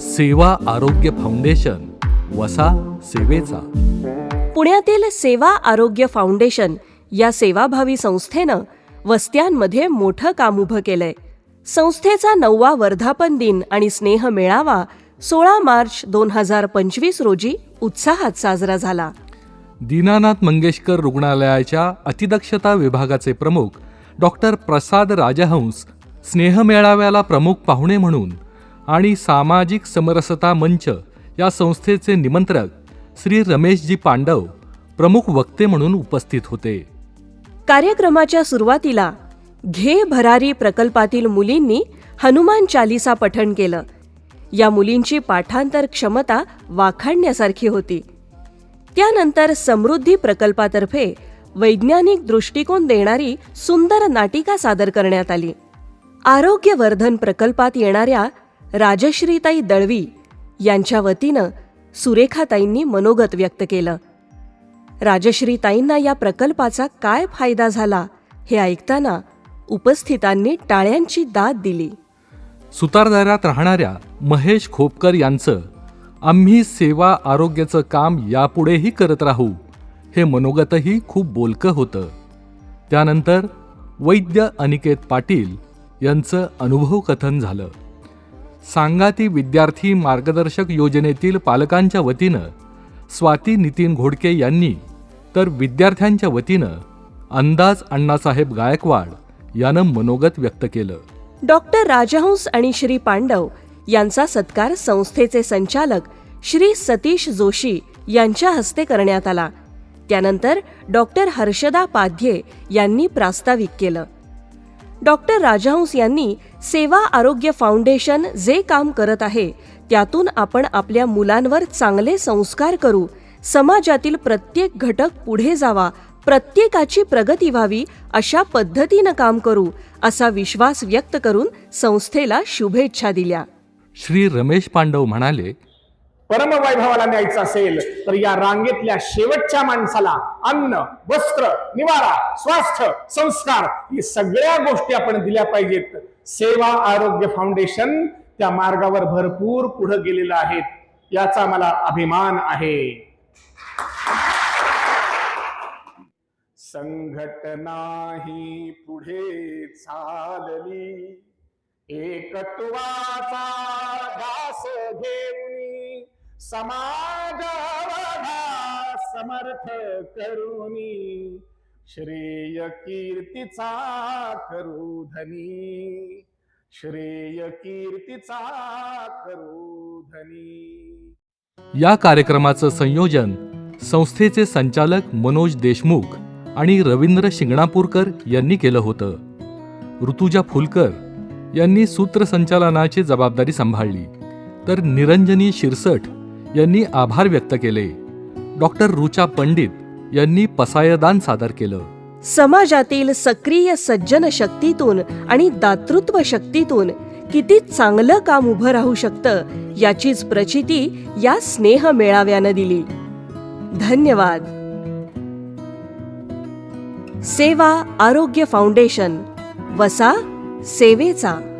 सेवा आरोग्य फाउंडेशन वसा सेवेचा. पुण्यातील सेवा आरोग्य फाउंडेशन या सेवाभावी संस्थेनं वस्त्यांमध्ये मोठं काम उभं केलंय. संस्थेचा नववा वर्धापन दिन आणि स्नेह मेळावा सोळा मार्च दोन हजार पंचवीस रोजी उत्साहात साजरा झाला. दीनानाथ मंगेशकर रुग्णालयाच्या अतिदक्षता विभागाचे प्रमुख डॉक्टर प्रसाद राजहंस स्नेहमेळाव्याला प्रमुख पाहुणे म्हणून आणि सामाजिक समरसता मंच या संस्थेचे निमंत्रक श्री रमेशजी पांडव प्रमुख वक्ते म्हणून उपस्थित होते. कार्यक्रमाच्या सुरुवातीला घे भरारी प्रकल्पातील मुलींनी हनुमान चालिसा पठण केलं. या मुलींची पाठांतर क्षमता वाखाणण्यासारखी होती. त्यानंतर समृद्धी प्रकल्पातर्फे वैज्ञानिक दृष्टिकोन देणारी सुंदर नाटिका सादर करण्यात आली. आरोग्यवर्धन प्रकल्पात येणाऱ्या राजश्रीताई दळवी यांच्या वतीनं सुरेखाताईंनी मनोगत व्यक्त केलं. राजश्रीताईंना या प्रकल्पाचा काय फायदा झाला हे ऐकताना उपस्थितांनी टाळ्यांची दाद दिली. सुतारदारात राहणाऱ्या महेश खोपकर यांचं आम्ही सेवा आरोग्याचं काम यापुढेही करत राहू हे मनोगतही खूप बोलकं होतं. त्यानंतर वैद्य अनिकेत पाटील यांचं अनुभव कथन झालं. सांगाती विद्यार्थी मार्गदर्शक योजनेतील पालकांच्या वतीनं स्वाती नितीन घोडके यांनी तर विद्यार्थ्यांच्या वतीनं अंदाज अण्णासाहेब गायकवाड यानं मनोगत व्यक्त केलं. डॉक्टर राजहंस आणि श्री पांडव यांचा सत्कार संस्थेचे संचालक श्री सतीश जोशी यांच्या हस्ते करण्यात आला. त्यानंतर डॉक्टर हर्षदा पाध्ये यांनी प्रास्ताविक केलं. डॉक्टर राजहंस यांनी सेवा आरोग्य फाउंडेशन जे काम करत आहे त्यातून आपण आपल्या मुलांवर चांगले संस्कार करू. समाजातील प्रत्येक घटक पुढे जावा प्रत्येकाची प्रगती व्हावी अशा पद्धतीनं काम करू असा विश्वास व्यक्त करून संस्थेला शुभेच्छा दिल्या. श्री रमेश पांडव म्हणाले परमवैभवाला न्यायचं असेल तर या रांगेतल्या शेवटच्या माणसाला अन्न वस्त्र निवारा स्वास्थ्य संस्कार ही सगळ्या गोष्टी आपण दिल्या पाहिजेत. सेवा आरोग्य फाउंडेशन त्या मार्गावर भरपूर पुढे गेलेलं आहे. याचा मला अभिमान आहे. संघटना ही पुढे चालली. एकत्वाचा घास घेऊनी समाजाला समर्थ करुणी श्रेय कीर्तीचा करू धनी. श्रेय कीर्तीचा करू धनी. या कार्यक्रमाचं संयोजन संस्थेचे संचालक मनोज देशमुख आणि रवींद्र शिंगणापूरकर यांनी केलं होतं. ऋतुजा फुलकर यांनी सूत्रसंचालनाची जबाबदारी सांभाळली. तर निरंजनी शिरसट यांनी आभार व्यक्त केले. डॉक्टर रुचा पंडित यांनी पसायदान सादर केलं. समाजातील सक्रिय सज्जन शक्तीतून आणि दातृत्व शक्तीतून किती चांगलं काम उभं राहू शकतं याचीच प्रचिती या स्नेह मेळाव्यानं दिली. धन्यवाद. सेवा आरोग्य फाउंडेशन वसा सेवेचा.